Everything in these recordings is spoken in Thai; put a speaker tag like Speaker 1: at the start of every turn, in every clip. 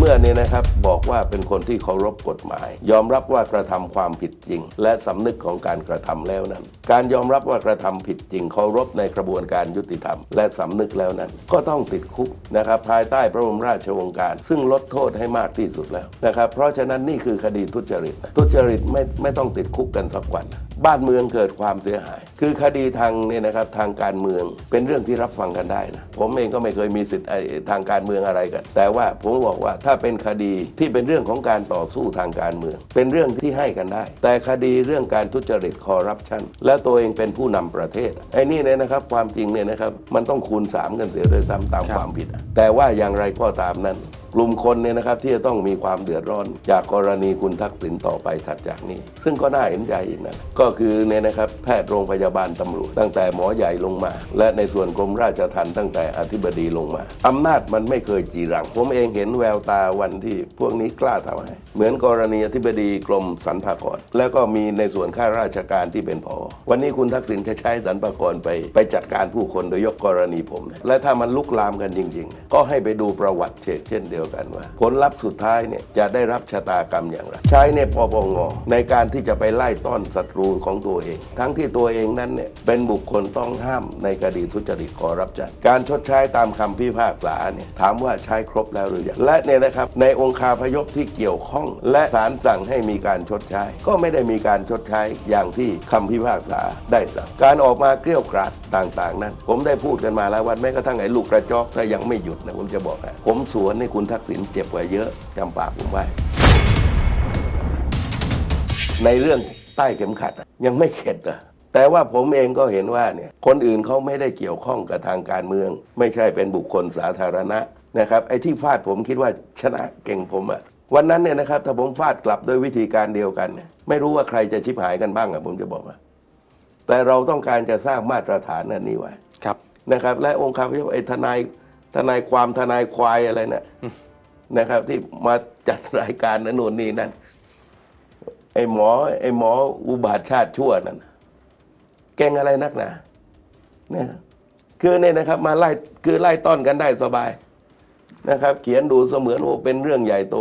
Speaker 1: เมื่อเนี่ยนะครับบอกว่าเป็นคนที่เคารพกฎหมาย ยอมรับว่ากระทำความผิดจริง และสำนึกของการกระทำแล้วนั้น การยอมรับว่ากระทำผิดจริง เคารพในกระบวนการยุติธรรม และสำนึกแล้วนั้น ก็ต้องติดคุกนะครับภายใต้พระบรมราชโองการ ซึ่งลดโทษให้มากที่สุดแล้วนะครับเพราะฉะนั้นนี่คือคดีทุจริต ทุจริตไม่ไม่ต้องติดคุกกันสักวันนะ บ้านเมืองเกิดความเสียหาย คือคดีทางเนี่ยนะครับทางการเมืองเป็นเรื่องที่รับฟังกันได้นะผมเองก็ไม่เคยมีสิทธิ์ทางการเมืองอะไรกัน แต่ว่าผมบอกว่าถ้าเป็นคดีที่เป็นเรื่องของการต่อสู้ทางการเมือง เป็นเรื่องที่ให้กันได้ แต่คดีเรื่องการทุจริตคอร์รัปชันและตัวเองเป็นผู้นำประเทศไอ้นี่เนี่ยนะครับความจริงเนี่ยนะครับมันต้องคูณสามกันเสียด้วยซ้ำตาม
Speaker 2: ค
Speaker 1: วามผิด แต่ว่าอย่างไรก็ตามนั้นกลุ่มคนเนี่ยนะครับที่จะต้องมีความเดือดร้อน จากกรณีคุณทักษิณต่อไปถัดจากนี้ ซึ่งก็น่าเห็นใจนะก็คือเนี่ยนะครับแพทย์โรงพยาบาลตำรวจ ตั้งแต่หมอใหญ่ลงมา และในส่วนกรมราชทัณฑ์ตั้งแต่อธิบดีลงมาอำนาจมันไม่เคยจีรัง ผมเองเห็นแววตาวันที่พวกนี้กล้าทำให้เหมือนกรณีอธิบดีกรมสรรพากรแล้วก็มีในส่วนข้าราชการที่เป็นพอ วันนี้คุณทักษิณจะใช้สรรพากรไปไปจัดการผู้คนโดยยกกรณีผม และถ้ามันลุกลามกันจริง ๆ ก็ให้ไปดูประวัติเชกเช่นเดียวกันว่า ผลลัพธ์สุดท้ายเนี่ยจะได้รับชะตากรรมอย่างไร ใช้ในปปงในการที่จะไปไล่ต้อนศัตรูของตัวเอง ทั้งที่ตัวเองนั้นเนี่ยเป็นบุคคลต้องห้ามในคดีทุจริตคอร์รัปชันการชดใช้ตามคำพิพากษาเนี่ยถามว่าใช้ครบแล้วหรือยังและเนี่ยนะครับในองค์คาพยพที่เกี่ยวข้อง และศาลสั่งให้มีการชดใช้ ก็ไม่ได้มีการชดใช้อย่างที่คำพิพากษาได้สั่งการออกมาเกลี้ยวกราดต่าง ๆ นั้น ผมได้พูดกันมาแล้ววันแม้กระทั่งไอ้ลูกกระจอกถ้ายังไม่หยุดนะผมจะบอกให้ผมสวนให้คุณทักษิณเจ็บกว่าเยอะจำปากผมไว้ ในเรื่องใต้เข็มขัดอะยังไม่เข็ดอะแต่ว่าผมเองก็เห็นว่าเนี่ยคนอื่นเขาไม่ได้เกี่ยวข้องกับทางการเมือง ไม่ใช่เป็นบุคคลสาธารณะนะครับไอ้ที่ฟาดผมคิดว่าชนะเก่งผมอะวันนั้นเนี่ยนะครับถ้าผมฟาดกลับด้วยวิธีการเดียวกันเนี่ยไม่รู้ว่าใครจะชิบหายกันบ้างอะผมจะบอกว่าแต่เราต้องการจะสร้างมาตรฐานอันนี้ไว้
Speaker 2: ครับ
Speaker 1: นะครับ และองค์คาพยพไอ้ทนายทนายความทนายควายอะไรเนี่ย นะครับ ที่มาจัดรายการนั่นนู่นนี่นั่นไอ้หมอ ไอ้หมออุบาทชาติชั่วนั่นเก่งอะไรนักหนาเนี่ยคือเนี่ยนะครับ มาไล่คือไล่ต้อนกันได้สบายนะครับ เขียนดูเสมือนว่าเป็นเรื่องใหญ่โต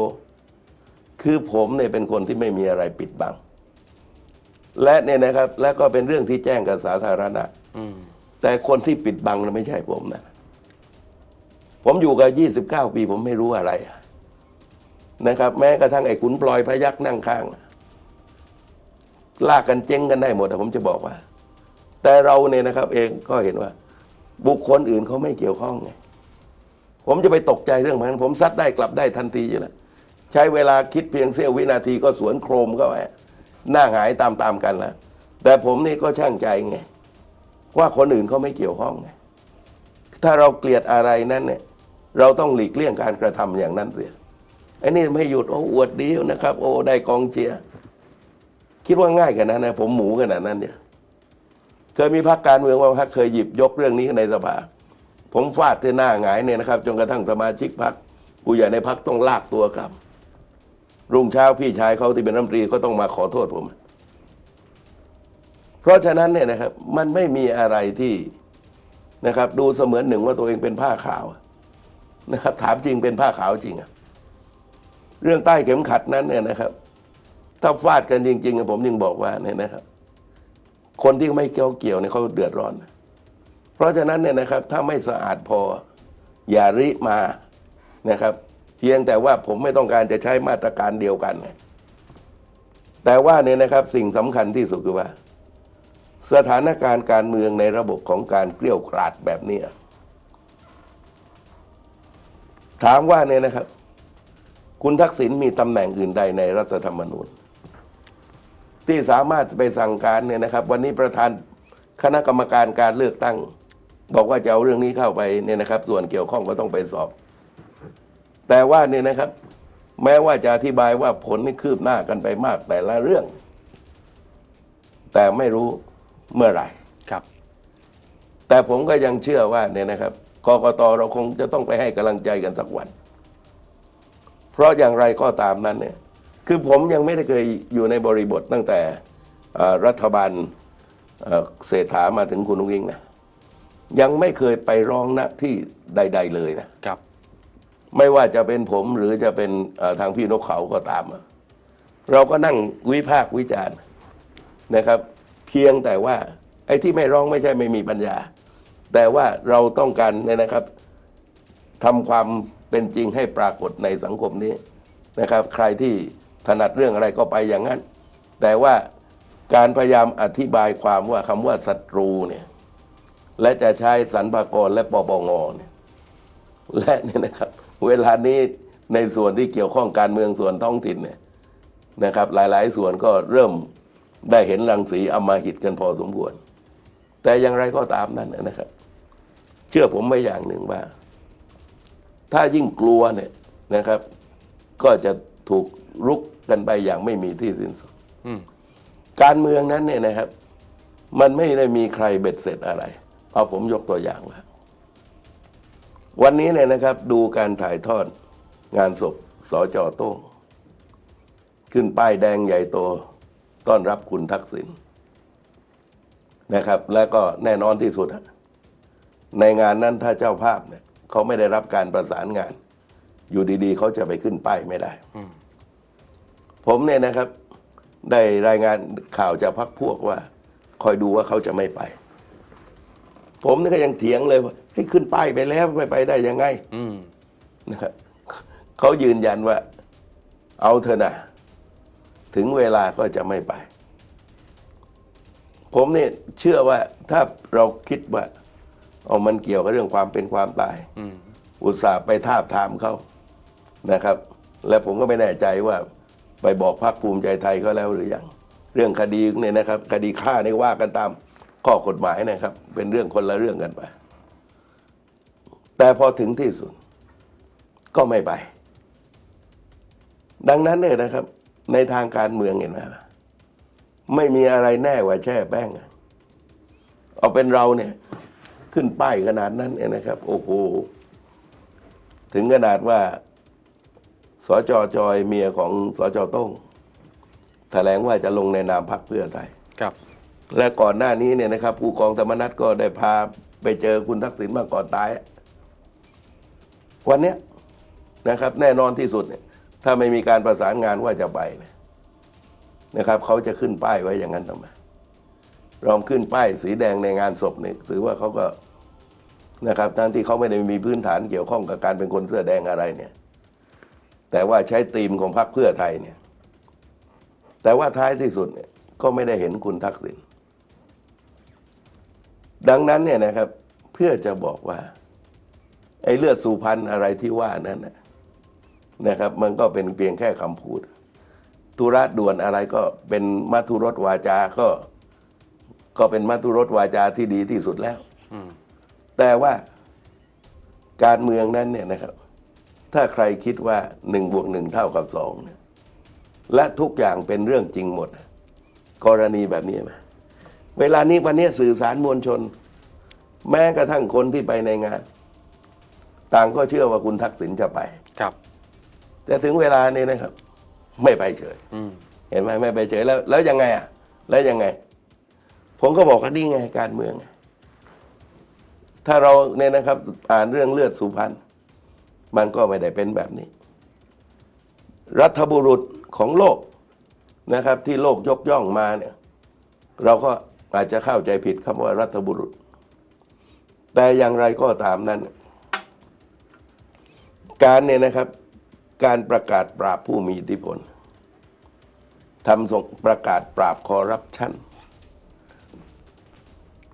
Speaker 1: คือผมเนี่ยเป็นคนที่ไม่มีอะไรปิดบัง และเนี่ยนะครับ และก็เป็นเรื่องที่แจ้งกับสาธารณะ
Speaker 2: อืม
Speaker 1: แต่คนที่ปิดบังนะไม่ใช่ผมนะ ผมอยู่กับ29ปีผมไม่รู้อะไรนะครับ แม้กระทั่งไอ้ขุนปลอยพยักนั่งข้างลากกันเจ๊งกันได้หมดผมจะบอกว่า แต่เราเนี่ยนะครับ เองก็เห็นว่า บุคคลอื่นเขาไม่เกี่ยวข้องไงผมจะไปตกใจเรื่องมันผมซัดได้กลับได้ทันทีอยู่แล้วใช้เวลาคิดเพียงเสี้ยววินาทีก็สวนโครมเข้าไปหน้าหายตามๆกันแล้วแต่ผมนี่ก็ช่างใจไงว่าคนอื่นเขาไม่เกี่ยวข้องไง ถ้าเราเกลียดอะไรนั้นเนี่ยเราต้องหลีกเลี่ยงการกระทำอย่างนั้นเสียไอ้นี่ไม่หยุดโอ้อวดดีนะครับ โอ้ได้กองเชียร์คิดว่าง่ายกันนั้นนะผมหมูขนาดนั้นเนี่ยเคยมีพรรคการเมืองว่าพรรคเคยหยิบยกเรื่องนี้ในสภา ผมฟาดที่หน้าหงายเนี่ยนะครับจนกระทั่งสมาชิกพรรคผู้ใหญ่ในพรรคต้องลากตัวกลับ รุ่งเช้าพี่ชายเขาที่เป็นรัฐมนตรีก็ต้องมาขอโทษผม เพราะฉะนั้นเนี่ยนะครับ มันไม่มีอะไรที่ นะครับ ดูเสมือนหนึ่งว่าตัวเองเป็นผ้าขาวนะครับ ถามจริงเป็นผ้าขาวจริงอะเรื่องใต้เข็มขัดนั้นเนี่ยนะครับ ถ้าฟาดกันจริงๆผมยังบอกว่าเนี่ยนะครับ คนที่ไม่เกี่ยวเกี่ยวเนี่ยเขาเดือดร้อน เพราะฉะนั้นเนี่ยนะครับ ถ้าไม่สะอาดพออย่าริมานะครับ เพียงแต่ว่าผมไม่ต้องการจะใช้มาตรการเดียวกัน แต่ว่าเนี่ยนะครับ สิ่งสำคัญที่สุดคือว่า สถานการณ์การเมืองในระบบของการเกลี้ยวกราดแบบนี้ถามว่าเนี่ยนะครับ คุณทักษิณมีตำแหน่งอื่นใดในรัฐธรรมนูญ ที่สามารถไปสั่งการเนี่ยนะครับ วันนี้ประธานคณะกรรมการการเลือกตั้ง บอกว่าจะเอาเรื่องนี้เข้าไปเนี่ยนะครับ ส่วนเกี่ยวข้องก็ต้องไปสอบ แต่ว่าเนี่ยนะครับ แม้ว่าจะอธิบายว่าผลนี่คืบหน้ากันไปมากแต่ละเรื่อง แต่ไม่รู้ เมื่อไหร่
Speaker 2: ครับ
Speaker 1: แต่ผมก็ยังเชื่อว่าเนี่ยนะครับกกตเราคงจะต้องไปให้กำลังใจกันสักวัน เพราะอย่างไรก็ตามนั้นเนี่ย คือผมยังไม่ได้เคยอยู่ในบริบทตั้งแต่เอ่อรัฐบาลเอ่อเศรษฐามาถึงคุณนุ้งอิงนะยังไม่เคยไปร้องณที่ใด ๆ เลยนะ
Speaker 2: ครับ
Speaker 1: ไม่ว่าจะเป็นผมหรือจะเป็นเอ่อทางพี่นกเขาก็ตามอะเราก็นั่งวิพากษ์วิจารณ์นะครับ เพียงแต่ว่าไอ้ที่ไม่ร้องไม่ใช่ไม่มีปัญญา แต่ว่าเราต้องการเนี่ยนะครับทำความเป็นจริงให้ปรากฏในสังคมนี้นะครับ ใครที่ถนัดเรื่องอะไรก็ไปอย่างนั้น แต่ว่าการพยายามอธิบายความว่าคำว่าศัตรูเนี่ยและจะใช้สรรพากรและปปงเนี่ยและเนี่ยนะครับ เวลานี้ในส่วนที่เกี่ยวข้องการเมืองส่วนท้องถิ่นเนี่ยนะครับ หลาย ๆ ส่วนก็เริ่ม ได้เห็นรังสีอำมาหิตกันพอสมควร แต่อย่างไรก็ตามนั่นนะครับ เชื่อผมไม่อย่างหนึ่งว่า ถ้ายิ่งกลัวเนี่ยนะครับ ก็จะถูกรุกกันไปอย่างไม่มีที่สิ้นสุด
Speaker 2: อืม
Speaker 1: การเมืองนั้นเนี่ยนะครับ มันไม่ได้มีใครเบ็ดเสร็จอะไร เอาผมยกตัวอย่างว่าวันนี้เนี่ยนะครับ ดูการถ่ายทอดงานศพสจโต้งขึ้นป้ายแดงใหญ่โต ต้อนรับคุณทักษิณนะครับ แล้วก็แน่นอนที่สุดอะในงานนั้นถ้าเจ้าภาพเนี่ยเขาไม่ได้รับการประสานงาน อยู่ดีๆ เขาจะไปขึ้นป้ายไม่ได้
Speaker 2: อืม
Speaker 1: ผมเนี่ยนะครับ ได้รายงานข่าวจากพักพวกว่า คอยดูว่าเขาจะไม่ไป ผมนี่ก็ยังเถียงเลยว่าให้ขึ้นป้ายไปแล้วไม่ไปได้ยังไง
Speaker 2: อืม
Speaker 1: นะครับเขายืนยันว่า เอาเถอะนะ ถึงเวลาก็จะไม่ไป ผมเนี่ยเชื่อว่าถ้าเราคิดว่าเอามันเกี่ยวกับเรื่องความเป็นความตาย
Speaker 2: อุ
Speaker 1: ตส่าห์ไปทาบทามเขานะครับ และผมก็ไม่แน่ใจว่าไปบอกพรรคภูมิใจไทยเขาแล้วหรือยังเรื่องคดีเนี่ยนะครับ คดีฆ่านี่ว่ากันตามข้อกฎหมายนะครับ เป็นเรื่องคนละเรื่องกันไป แต่พอถึงที่สุด ก็ไม่ไป ดังนั้นเนี่ยนะครับ ในทางการเมืองเห็นไหมไม่มีอะไรแน่กว่าแช่แป้งอะเอาเป็นเราเนี่ย ขึ้นป้ายขนาดนั้นเนี่ยนะครับ โอ้โห ถึงขนาดว่าสจจอยเมียของสจโต้งแถลงว่าจะลงในนามพรรคเพื่อไทย
Speaker 2: ครับ
Speaker 1: และก่อนหน้านี้เนี่ยนะครับ ผู้กองธรรมนัฐก็ได้พาไปเจอคุณทักษิณมาก่อนตาย วันเนี้ยนะครับ แน่นอนที่สุดเนี่ย ถ้าไม่มีการประสานงานว่าจะไปเนี่ยนะครับเขาจะขึ้นป้ายไว้อย่างนั้นทำไมลองขึ้นป้ายสีแดงในงานศพเนี่ยถือว่าเขาก็นะครับทั้งที่เขาไม่ได้มีพื้นฐานเกี่ยวข้องกับการเป็นคนเสื้อแดงอะไรเนี่ย แต่ว่าใช้ธีมของพรรคเพื่อไทยเนี่ย แต่ว่าท้ายที่สุดเนี่ยก็ไม่ได้เห็นคุณทักษิณดังนั้นเนี่ยนะครับ เพื่อจะบอกว่า ไอ้เลือดสุพรรณอะไรที่ว่านั้นนะ นะครับ มันก็เป็นเพียงแค่คำพูด ธุระด่วนอะไรก็เป็นมัทุรสวาจา ก็ ก็เป็นมัทุรสวาจาที่ดีที่สุดแล้ว
Speaker 2: อืม
Speaker 1: แต่ว่าการเมืองนั้นเนี่ยนะครับ ถ้าใครคิดว่าหนึ่งบวกหนึ่งเท่ากับสองเนี่ยและทุกอย่างเป็นเรื่องจริงหมด กรณีแบบนี้ไหมเวลานี้วันนี้สื่อสารมวลชน แม้กระทั่งคนที่ไปในงาน ต่างก็เชื่อว่าคุณทักษิณจะไป
Speaker 2: ครับ
Speaker 1: แต่ถึงเวลานี้นะครับ ไม่ไปเฉย
Speaker 2: อืม
Speaker 1: เห็นไหมไม่ไปเฉยแล้ว แล้วยังไงอะ แล้วยังไง ผมก็บอกว่านี่ไงการเมือง ถ้าเราเนี่ยนะครับ อ่านเรื่องเลือดสุพรรณมันก็ไม่ได้เป็นแบบนี้ รัฐบุรุษของโลกนะครับ ที่โลกยกย่องมาเนี่ย เราก็อาจจะเข้าใจผิดคำว่ารัฐบุรุษ แต่อย่างไรก็ตามนั้น การเนี่ยนะครับ การประกาศปราบผู้มีอิทธิพลทำส่งประกาศปราบคอร์รัปชัน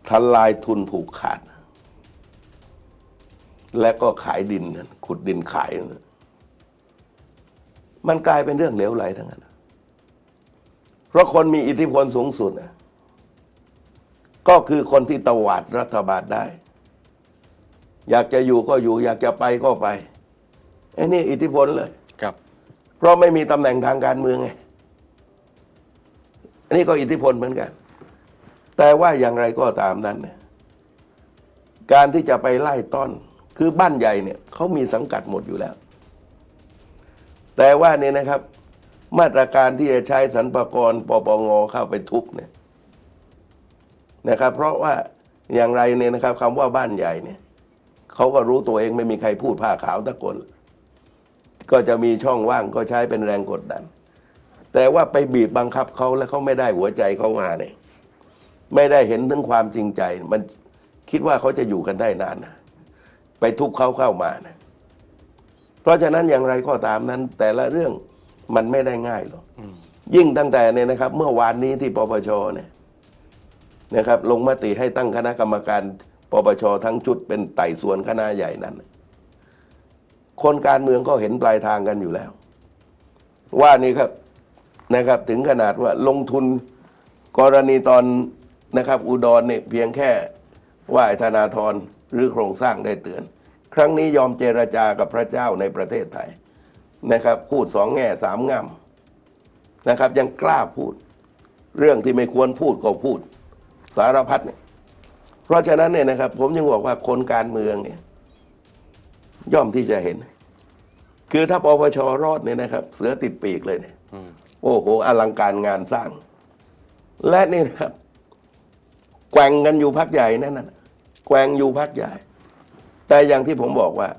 Speaker 1: ทลายทุนผูกขาด และก็ขายดิน ขุดดินขาย มันกลายเป็นเรื่องเหลวไหลทั้งนั้น เพราะคนมีอิทธิพลสูงสุดก็คือคนที่ตวาดรัฐบาลได้ อยากจะอยู่ก็อยู่ อยากจะไปก็ไป ไอ้นี่อิทธิพลเลย
Speaker 2: ครับ
Speaker 1: เพราะไม่มีตำแหน่งทางการเมืองไงอันนี้ก็อิทธิพลเหมือนกัน แต่ว่าอย่างไรก็ตามนั้นเนี่ยการที่จะไปไล่ต้อน คือบ้านใหญ่เนี่ยเขามีสังกัดหมดอยู่แล้ว แต่ว่าเนี่ยนะครับ มาตรการที่จะใช้สรรพากรปปงเข้าไปทุบเนี่ยนะครับ เพราะว่าอย่างไรเนี่ยนะครับคำว่าบ้านใหญ่เนี่ยเขาก็รู้ตัวเองไม่มีใครพูดผ้าขาวตะกคน ก็จะมีช่องว่างก็ใช้เป็นแรงกดดัน แต่ว่าไปบีบบังคับเขาแล้วเขาไม่ได้หัวใจเขามาเนี่ยไม่ได้เห็นถึงความจริงใจ มันคิดว่าเขาจะอยู่กันได้นานนะไปทุบเขาเข้ามานะเพราะฉะนั้นอย่างไรก็ตามนั้น แต่ละเรื่องมันไม่ได้ง่ายหรอกยิ่งตั้งแต่เนี่ยนะครับ เมื่อวานนี้ที่ปปชเนี่ยนะครับ ลงมติให้ตั้งคณะกรรมการปปชทั้งชุดเป็นไต่สวนคณะใหญ่นั้น คนการเมืองก็เห็นปลายทางกันอยู่แล้ว ว่านี่ครับนะครับ ถึงขนาดว่าลงทุนกรณีตอนนะครับ อุดรเนี่ยเพียงแค่ว่าธนาธรหรือโครงสร้างได้เตือน ครั้งนี้ยอมเจรจากับพระเจ้าในประเทศไทยนะครับ พูดสองแง่สามง่ำนะครับ ยังกล้าพูด เรื่องที่ไม่ควรพูดก็พูด สารพัดเนี่ยเพราะฉะนั้นเนี่ยนะครับ ผมยังบอกว่าคนการเมืองเนี่ยย่อมที่จะเห็น คือถ้าปปชรอดเนี่ยนะครับ เสือติดปีกเลยเนี่ย
Speaker 2: อืม
Speaker 1: โอ้โหอลังการงานสร้าง และนี่นะครับแกว่งกันอยู่พักใหญ่นั่นน่ะแกว่งอยู่พักใหญ่ แต่อย่างที่ผมบอกว่า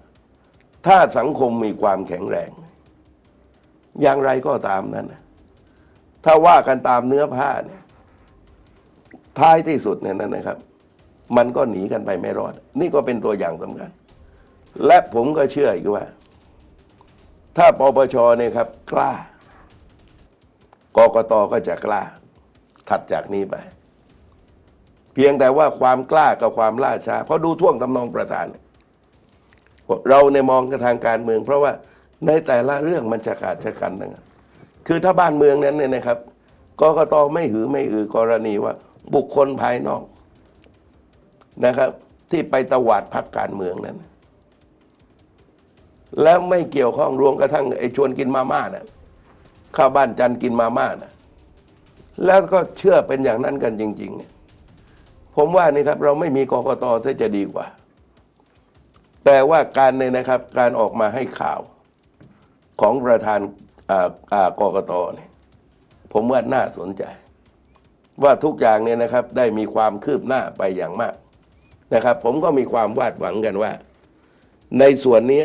Speaker 1: ถ้าสังคมมีความแข็งแรง อย่างไรก็ตามนั้นนะถ้าว่ากันตามเนื้อผ้าเนี่ย ท้ายที่สุดเนี่ยนั่นนะครับ มันก็หนีกันไปไม่รอด นี่ก็เป็นตัวอย่างสำคัญและผมก็เชื่ออีกว่า ถ้าปปชเนี่ยครับ กล้ากกตก็จะกล้า ถัดจากนี้ไป เพียงแต่ว่าความกล้ากับความล่าช้า เพราะดูท่วงทำนองประธาน เราในมองกันทางการเมือง เพราะว่าในแต่ละเรื่องมันจะขาดชะกันนะคือถ้าบ้านเมืองนั้นเนี่ยนะครับกกตไม่หือไม่อือกรณีว่า บุคคลภายนอกนะครับ ที่ไปตวาดพักการเมืองนั้น แล้วไม่เกี่ยวข้องรวมกระทั่งไอ้ชวนกินมาม่าน่ะข้าวบ้านจันกินมาม่านะแล้วก็เชื่อเป็นอย่างนั้นกันจริง ๆ เนี่ย ผมว่านี่ครับ เราไม่มีกรกตที่จะดีกว่า แต่ว่าการเนี่ยนะครับ การออกมาให้ข่าวของประธานอ่าอ่ากกตเนี่ยผมว่าน่าสนใจ ว่าทุกอย่างเนี่ยนะครับ ได้มีความคืบหน้าไปอย่างมากนะครับ ผมก็มีความวาดหวังกันว่า ในส่วนนี้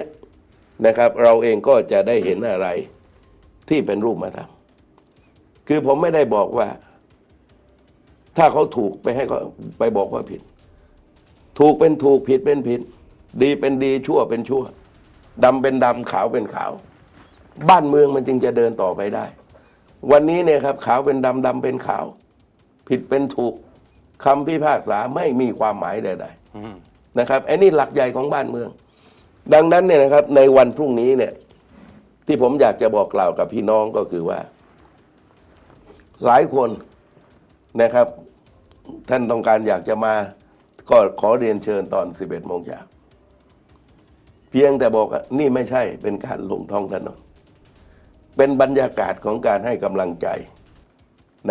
Speaker 1: นะครับ เราเองก็จะได้เห็นอะไรที่เป็นรูปมาทำคือผมไม่ได้บอกว่า ถ้าเขาถูกไปให้เขาไปบอกว่าผิด ถูกเป็นถูกผิดเป็นผิด ดีเป็นดีชั่วเป็นชั่วดำเป็นดำขาวเป็นขาว บ้านเมืองมันจึงจะเดินต่อไปได้ วันนี้เนี่ยครับ ขาวเป็นดำดำเป็นขาว ผิดเป็นถูกคำพิพากษาไม่มีความหมายใดๆนะครับไอ้นี่หลักใหญ่ของบ้านเมือง ดังนั้นเนี่ยนะครับในวันพรุ่งนี้เนี่ย ที่ผมอยากจะบอกกล่าวกับพี่น้องก็คือว่า หลายคนนะครับ ท่านต้องการอยากจะมาก็ขอเรียนเชิญตอน 11โมงเช้าเพียงแต่บอกว่านี่ไม่ใช่เป็นการลงท้องถนนเป็นบรรยากาศของการให้กำลังใจ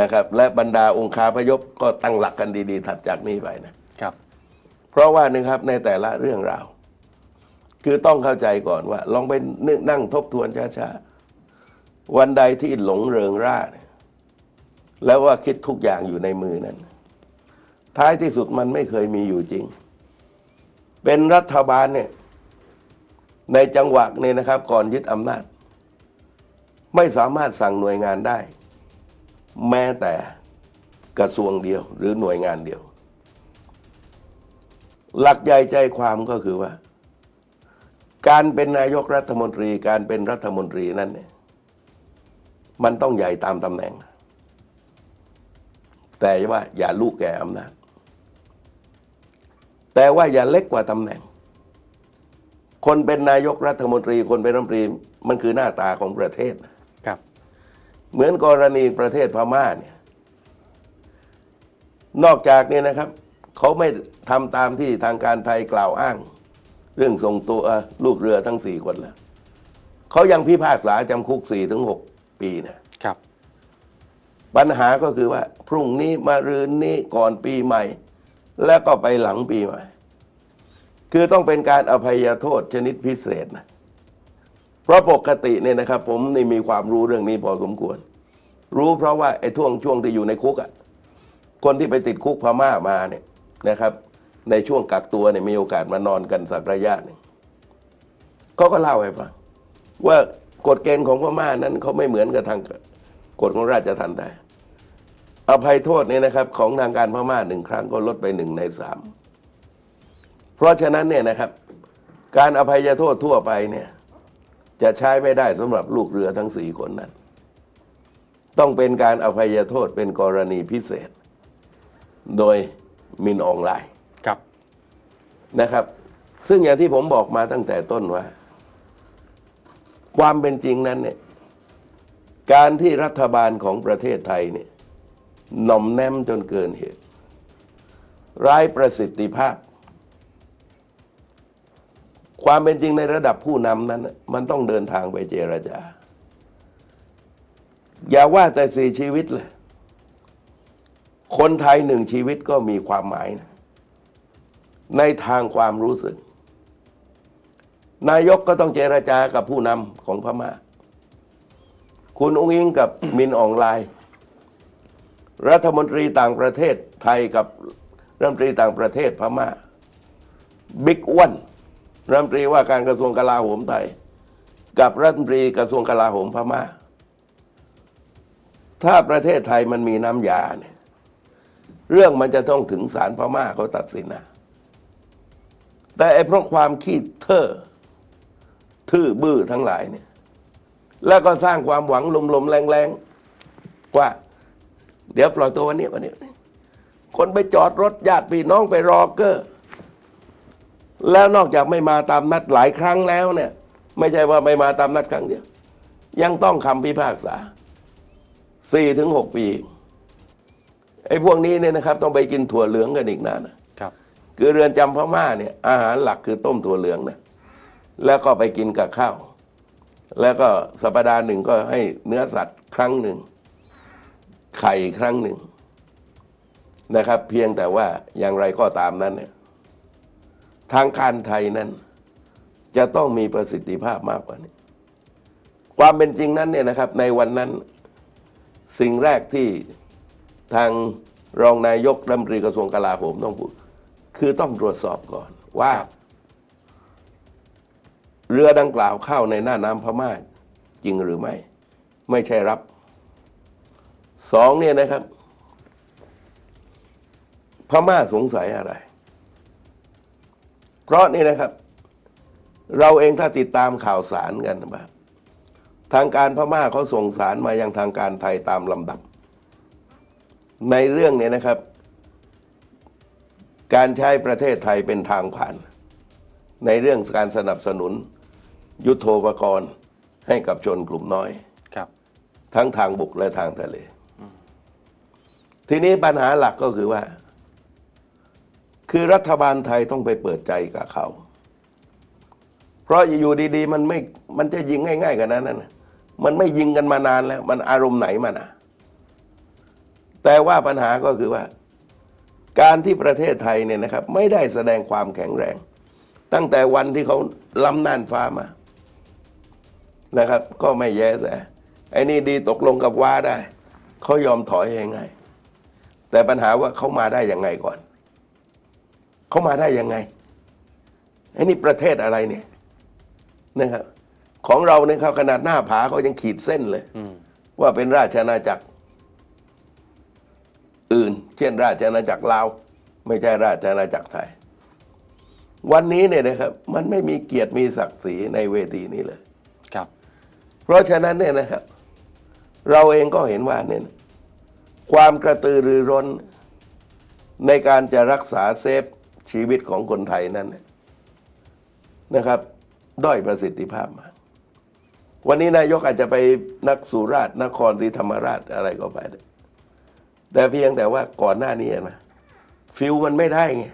Speaker 1: นะครับ และบรรดาองค์คาพยพก็ตั้งหลักกันดี ๆ ถัดจากนี้ไปนะ
Speaker 2: ครับ
Speaker 1: เพราะว่านะครับในแต่ละเรื่องราว คือต้องเข้าใจก่อนว่า ลองไปนึกนั่งทบทวนช้าๆ วันใดที่หลงเริงร่าเนี่ยแล้วว่าคิดทุกอย่างอยู่ในมือนั้น ท้ายที่สุดมันไม่เคยมีอยู่จริง เป็นรัฐบาลเนี่ยในจังหวะเนี่ยนะครับ ก่อนยึดอำนาจ ไม่สามารถสั่งหน่วยงานได้ แม้แต่กระทรวงเดียวหรือหน่วยงานเดียว หลักใหญ่ใจความก็คือว่า การเป็นนายกรัฐมนตรีการเป็นรัฐมนตรีนั้นเนี่ยมันต้องใหญ่ตามตำแหน่ง แต่ว่าอย่าลูกแก่อำนาจ แต่ว่าอย่าเล็กกว่าตำแหน่ง คนเป็นนายกรัฐมนตรี คนเป็นรัฐมนตรีมันคือหน้าตาของประเทศนะ
Speaker 2: ครับ
Speaker 1: เหมือนกรณีประเทศพม่าเนี่ย นอกจากเนี่ยนะครับ เขาไม่ทำตามที่ทางการไทยกล่าวอ้าง เรื่องส่งตัวลูกเรือทั้งสี่คนแล้วเขายังพิพากษาจำคุกสี่ถึงหกปีนะ
Speaker 2: ครับ
Speaker 1: ปัญหาก็คือว่า พรุ่งนี้มารืนนี้ก่อนปีใหม่ แล้วก็ไปหลังปีใหม่ คือต้องเป็นการอภัยโทษชนิดพิเศษนะเพราะปกติเนี่ยนะครับ ผมนี่มีความรู้เรื่องนี้พอสมควร รู้เพราะว่าไอ้ช่วงช่วงที่อยู่ในคุกอะ่ะคนที่ไปติดคุกพม่ามาเนี่ยนะครับ ในช่วงกักตัวเนี่ยมีโอกาสมานอนกันสักระยะหนึ่งเขาก็เล่าให้ฟังว่ากฎเกณฑ์ของพม่านั้นเขาไม่เหมือนกับทางกฎของราชทัณฑ์ไทยอภัยโทษเนี่ยนะครับ ของทางการพม่าหนึ่งครั้งก็ลดไปหนึ่งในสามเพราะฉะนั้นเนี่ยนะครับ การอภัยโทษทั่วไปเนี่ย จะใช้ไม่ได้สำหรับลูกเรือทั้งสี่คนนั้น ต้องเป็นการอภัยโทษเป็นกรณีพิเศษ โดยมินออนไลน์ นะครับ ซึ่งอย่างที่ผมบอกมาตั้งแต่ต้นว่า ความเป็นจริงนั้นเนี่ยการที่รัฐบาลของประเทศไทยเนี่ยหน่อมแนมจนเกินเหตุ ร้ายประสิทธิภาพ ความเป็นจริงในระดับผู้นำนั้น มันต้องเดินทางไปเจรจา อย่าว่าแต่สี่ชีวิตเลย คนไทยหนึ่งชีวิตก็มีความหมายนะ ในทางความรู้สึก นายกก็ต้องเจรจากับผู้นำของพม่า คุณองอิงกับมินอองไลน์รัฐมนตรีต่างประเทศไทยกับรัฐมนตรีต่างประเทศพม่า บิ๊กอ้วนรัฐมนตรีว่าการกระทรวงกลาโหมไทย กับรัฐมนตรีกระทรวงกลาโหมพม่า ถ้าประเทศไทยมันมีน้ำยาเนี่ยเรื่องมันจะต้องถึงศาลพม่าเขาตัดสินนะ แต่ไอ้เพราะความขี้เท่อทื่อบื้อทั้งหลายเนี่ย แล้วก็สร้างความหวังลมๆ แรงๆ ว่า เดี๋ยวปล่อยตัววันนี้วันนี้ คนไปจอดรถญาติพี่น้องไปรอเกอร์แล้วนอกจากไม่มาตามนัดหลายครั้งแล้วเนี่ย ไม่ใช่ว่าไม่มาตามนัดครั้งเดียว ยังต้องคำพิพากษาสี่ถึงหกปีไอ้พวกนี้เนี่ยนะครับ ต้องไปกินถั่วเหลืองกันอีกนานนะ
Speaker 2: คื
Speaker 1: อเรือนจำพม่าเนี่ยอาหารหลักคือต้มถั่วเหลืองนะแล้วก็ไปกินกับข้าว แล้วก็สัปดาห์หนึ่งก็ให้เนื้อสัตว์ครั้งหนึ่ง ไข่ครั้งหนึ่งนะครับ เพียงแต่ว่าอย่างไรก็ตามนั้นเนี่ยทางการไทยนั้น จะต้องมีประสิทธิภาพมากกว่านี้ ความเป็นจริงนั้นเนี่ยนะครับ ในวันนั้นสิ่งแรกที่ทางรองนายกรัฐมนตรีกระทรวงกลาโหมต้องพูด คือต้องตรวจสอบก่อนว่า
Speaker 2: ครับ
Speaker 1: เรือดังกล่าวเข้าในหน้าน้ำพม่าจริงหรือไม่ ไม่ใช่รับสองเนี่ยนะครับ พม่าสงสัยอะไร เพราะนี่นะครับ เราเองถ้าติดตามข่าวสารกันบ้างทางการพม่าเขาส่งสารมายังทางการไทยตามลำดับ ในเรื่องเนี้นะครับ การใช้ประเทศไทยเป็นทางผ่าน ในเรื่องการสนับสนุน ยุทโธปกรณ์ให้กับชนกลุ่มน้อย
Speaker 2: ครับ
Speaker 1: ทั้งทางบกและทางทะเล ทีนี้ปัญหาหลักก็คือว่า คือรัฐบาลไทยต้องไปเปิดใจกับเขา เพราะอยู่ดีๆ มันไม่มันจะยิงง่ายๆกันนั้นนะมันไม่ยิงกันมานานแล้ว มันอารมณ์ไหนมานะแต่ว่าปัญหาก็คือว่า การที่ประเทศไทยเนี่ยนะครับ ไม่ได้แสดงความแข็งแรง ตั้งแต่วันที่เขาล้ำน่านฟ้ามานะครับ ก็ไม่แย่แต่ไอ้นี่ดีตกลงกับว่าได้เขายอมถอยยังไง แต่ปัญหาว่าเขามาได้ยังไงก่อนเขามาได้ยังไงไอ้นี่ประเทศอะไรเนี่ยนะครับ ของเราเนี่ยเขาขนาดหน้าผาเขายังขีดเส้นเลย
Speaker 2: อืม
Speaker 1: ว่าเป็นราชอาณาจักร อื่น เช่นราชอาณาจักรลาว ไม่ใช่ราชอาณาจักรไทย วันนี้เนี่ยนะครับ มันไม่มีเกียรติมีศักดิ์ศรีในเวทีนี้เลย
Speaker 2: ครับ
Speaker 1: เพราะฉะนั้นเนี่ยนะครับ เราเองก็เห็นว่าเนี่ยนะความกระตือรือร้นในการจะรักษาเซฟชีวิตของคนไทยนั้นเนี่ยนะครับ ด้อยประสิทธิภาพมากวันนี้นายกอาจจะไปนักสุราษฎร์นครศรีธรรมราชอะไรก็ไปได้ แต่เพียงแต่ว่าก่อนหน้านี้นะฟิลมันไม่ได้ไง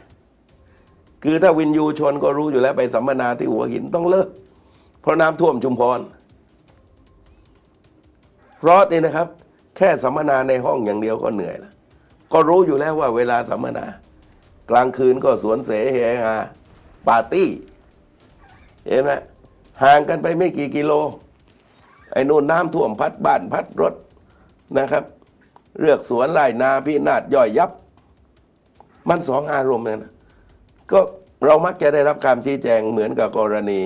Speaker 1: คือถ้าวินยูชนก็รู้อยู่แล้วไปสัมมนาที่หัวหินต้องเลิก เพราะน้ำท่วมชุมพรเพราะนี่นะครับ แค่สัมมนาในห้องอย่างเดียวก็เหนื่อยแล้วก็รู้อยู่แล้วว่าเวลาสัมมนา กลางคืนก็สวนเสเฮฮาปาร์ตี้ เห็นไหมห่างกันไปไม่กี่กิโล ไอ้นู่นน้ำท่วมพัดบ้านพัดรถนะครับ เลือกสวนไร่นาพินาศย่อยยับ มันสองอารมณ์เลยนะก็เรามักจะได้รับการชี้แจงเหมือนกับกรณี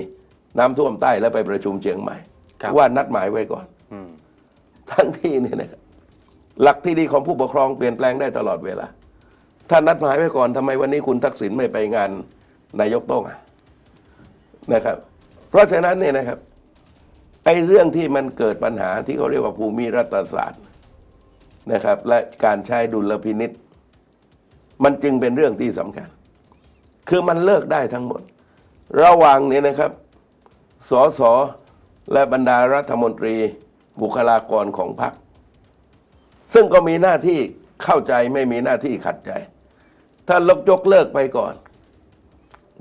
Speaker 1: น้ำท่วมใต้แล้วไปประชุมเชียงใหม่
Speaker 2: ครับ
Speaker 1: ว่านัดหมายไว้ก่อน
Speaker 2: อืม
Speaker 1: ทั้งที่เนี่ยนะครับหลักที่ดีของผู้ปกครองเปลี่ยนแปลงได้ตลอดเวลา ถ้านัดหมายไว้ก่อนทำไมวันนี้คุณทักษิณไม่ไปงานนายกโต้องอะนะครับ เพราะฉะนั้นเนี่ยนะครับไอ้เรื่องที่มันเกิดปัญหาที่เขาเรียกว่าภูมิรัฐศาสตร์ นะครับ และการใช้ดุลพินิษมันจึงเป็นเรื่องที่สำคัญ คือมันเลิกได้ทั้งหมด ระหว่างเนี่ยนะครับสสและบรรดารัฐมนตรีบุคลากรของพรรคซึ่งก็มีหน้าที่เข้าใจไม่มีหน้าที่ขัดใจ ถ้าลกยกเลิกไปก่อน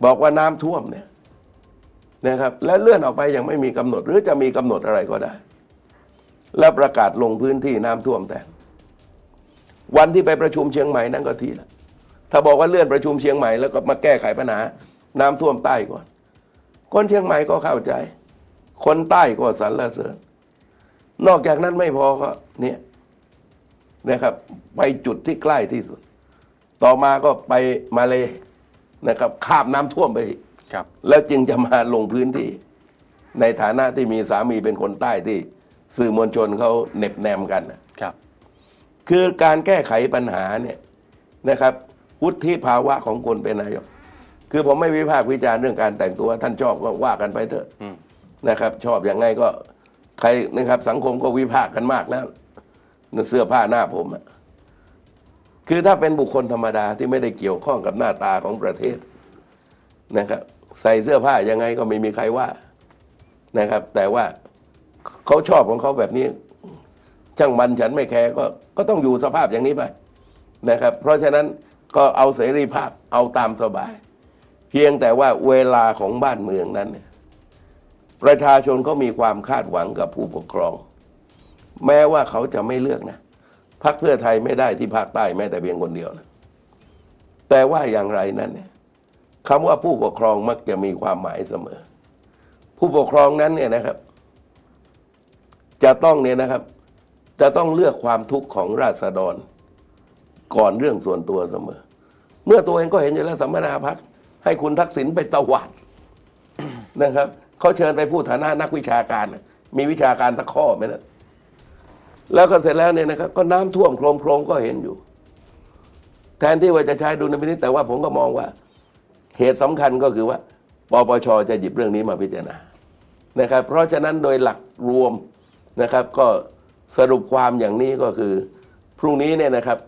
Speaker 1: บอกว่าน้ำท่วมเนี่ยนะครับ และเลื่อนออกไปยังไม่มีกำหนด หรือจะมีกำหนดอะไรก็ได้ แล้วประกาศลงพื้นที่น้ำท่วมแต่ วันที่ไปประชุมเชียงใหม่นั่นก็ทีละถ้าบอกว่าเลื่อนประชุมเชียงใหม่แล้วก็มาแก้ไขปัญหา น้ำท่วมใต้ก่อน คนเชียงใหม่ก็เข้าใจ คนใต้ก็สรรเสริญ นอกจากนั้นไม่พอก็เนี่ยนะครับ ไปจุดที่ใกล้ที่สุด ต่อมาก็ไปมาเลยนะครับข้ามน้ำท่วมไปอีก
Speaker 2: ครับ
Speaker 1: แล้วจึงจะมาลงพื้นที่ ในฐานะที่มีสามีเป็นคนใต้ที่ สื่อมวลชนเขาเหน็บแนมกันน่ะ
Speaker 2: ครับ
Speaker 1: คือการแก้ไขปัญหาเนี่ยนะครับวุฒิภาวะของคนเป็นนายก คือผมไม่วิพากษ์วิจารณ์เรื่องการแต่งตัวท่านชอบก็ว่ากันไปเถอะนะครับ ชอบอย่างไงก็ใครนะครับ สังคมก็วิพากษ์กันมากแล้วเสื้อผ้าหน้าผมอะคือถ้าเป็นบุคคลธรรมดาที่ไม่ได้เกี่ยวข้องกับหน้าตาของประเทศนะครับ ใส่เสื้อผ้ายังไงก็ไม่มีใครว่านะครับ แต่ว่าเขาชอบของเขาแบบนี้ ช่างมันฉันไม่แคร์ก็ ก็ต้องอยู่สภาพอย่างนี้ไปนะครับ เพราะฉะนั้นก็เอาเสรีภาพเอาตามสบาย เพียงแต่ว่าเวลาของบ้านเมืองนั้นเนี่ยประชาชนก็มีความคาดหวังกับผู้ปกครอง แม้ว่าเขาจะไม่เลือกนะพักเพื่อไทยไม่ได้ที่ภาคใต้แม้แต่เพียงคนเดียวนะแต่ว่าอย่างไรนั้นเนี่ยคำว่าผู้ปกครองมักจะมีความหมายเสมอ ผู้ปกครองนั้นเนี่ยนะครับ จะต้องเนี่ยนะครับ จะต้องเลือกความทุกข์ของราษฎร ก่อนเรื่องส่วนตัวเสมอ เมื่อตัวเองก็เห็นอยู่แล้วสัมมนาพักให้คุณทักษิณไปตวัดนะครับเขาเชิญไปพูดฐานะนักวิชาการ มีวิชาการสักข้อไหมนะแล้วก็เสร็จแล้วเนี่ยนะครับ ก็น้ำท่วมโครมโครมก็เห็นอยู่ แทนที่ว่าจะใช้ดุลพินิจแต่ว่าผมก็มองว่า เหตุสำคัญก็คือว่าปปชจะหยิบเรื่องนี้มาพิจารณานะครับ เพราะฉะนั้นโดยหลักรวมนะครับ ก็ สรุปความอย่างนี้ก็คือ พรุ่งนี้เนี่ยนะครับ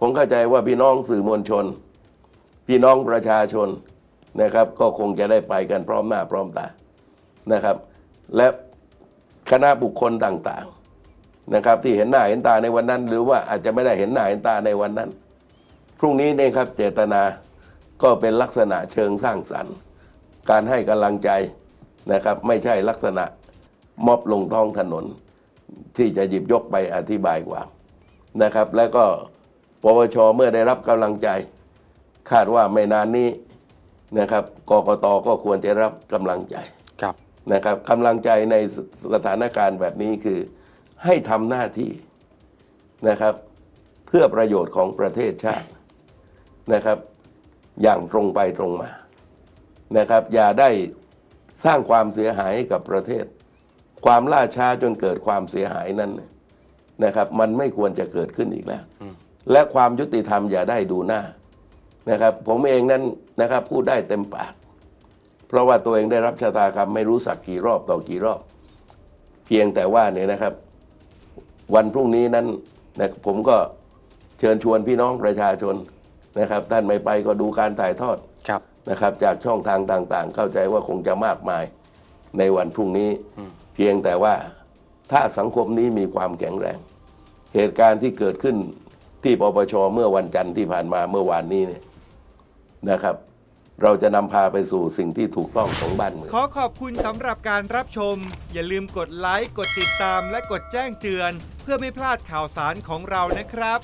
Speaker 1: ผมเข้าใจว่าพี่น้องสื่อมวลชน พี่น้องประชาชนนะครับ ก็คงจะได้ไปกันพร้อมหน้าพร้อมตานะครับ และคณะบุคคลต่างๆนะครับ ที่เห็นหน้าเห็นตาในวันนั้น หรือว่าอาจจะไม่ได้เห็นหน้าเห็นตาในวันนั้น พรุ่งนี้เนี่ยครับเจตนาก็เป็นลักษณะเชิงสร้างสรรค์ การให้กำลังใจนะครับ ไม่ใช่ลักษณะมอบลงท้องถนน ที่จะหยิบยกไปอธิบายความนะครับ แล้วก็ปปชเมื่อได้รับกำลังใจ คาดว่าไม่นานนี้นะครับกกตก็ควรจะรับกำลังใจ
Speaker 2: ครับ
Speaker 1: นะครับกำลังใจในสสถานการณ์แบบนี้คือให้ทำหน้าที่นะครับ เพื่อประโยชน์ของประเทศชาตินะครับ อย่างตรงไปตรงมานะครับ อย่าได้สร้างความเสียหายให้กับประเทศ ความล่าช้าจนเกิดความเสียหายนั้นนะครับ มันไม่ควรจะเกิดขึ้นอีกแล้ว และความยุติธรรมอย่าได้ดูหน้านะครับ ผมเองนั้นนะครับพูดได้เต็มปาก เพราะว่าตัวเองได้รับชะตากรรมไม่รู้สักกี่รอบต่อกี่รอบ เพียงแต่ว่าเนี่ยนะครับ วันพรุ่งนี้นั้นนะผมก็เชิญชวนพี่น้องประชาชนนะครับ ท่านไม่ไปก็ดูการถ่ายทอด
Speaker 2: ครับ
Speaker 1: นะครับ จากช่องทางต่างๆ เข้าใจว่าคงจะมากมายในวันพรุ่งนี้ เพียงแต่ว่าถ้าสังคมนี้มีความแข็งแรง เหตุการณ์ที่เกิดขึ้นที่ปปชเมื่อวันจันทร์ที่ผ่านมาเมื่อวานนี้เนี่ยนะครับ เราจะนำพาไปสู่สิ่งที่ถูกต้องของบ้านเมือง
Speaker 3: ขอขอบคุณสำหรับการรับชม อย่าลืมกดไลค์ กดติดตาม และกดแจ้งเตือน เพื่อไม่พลาดข่าวสารของเรานะครับ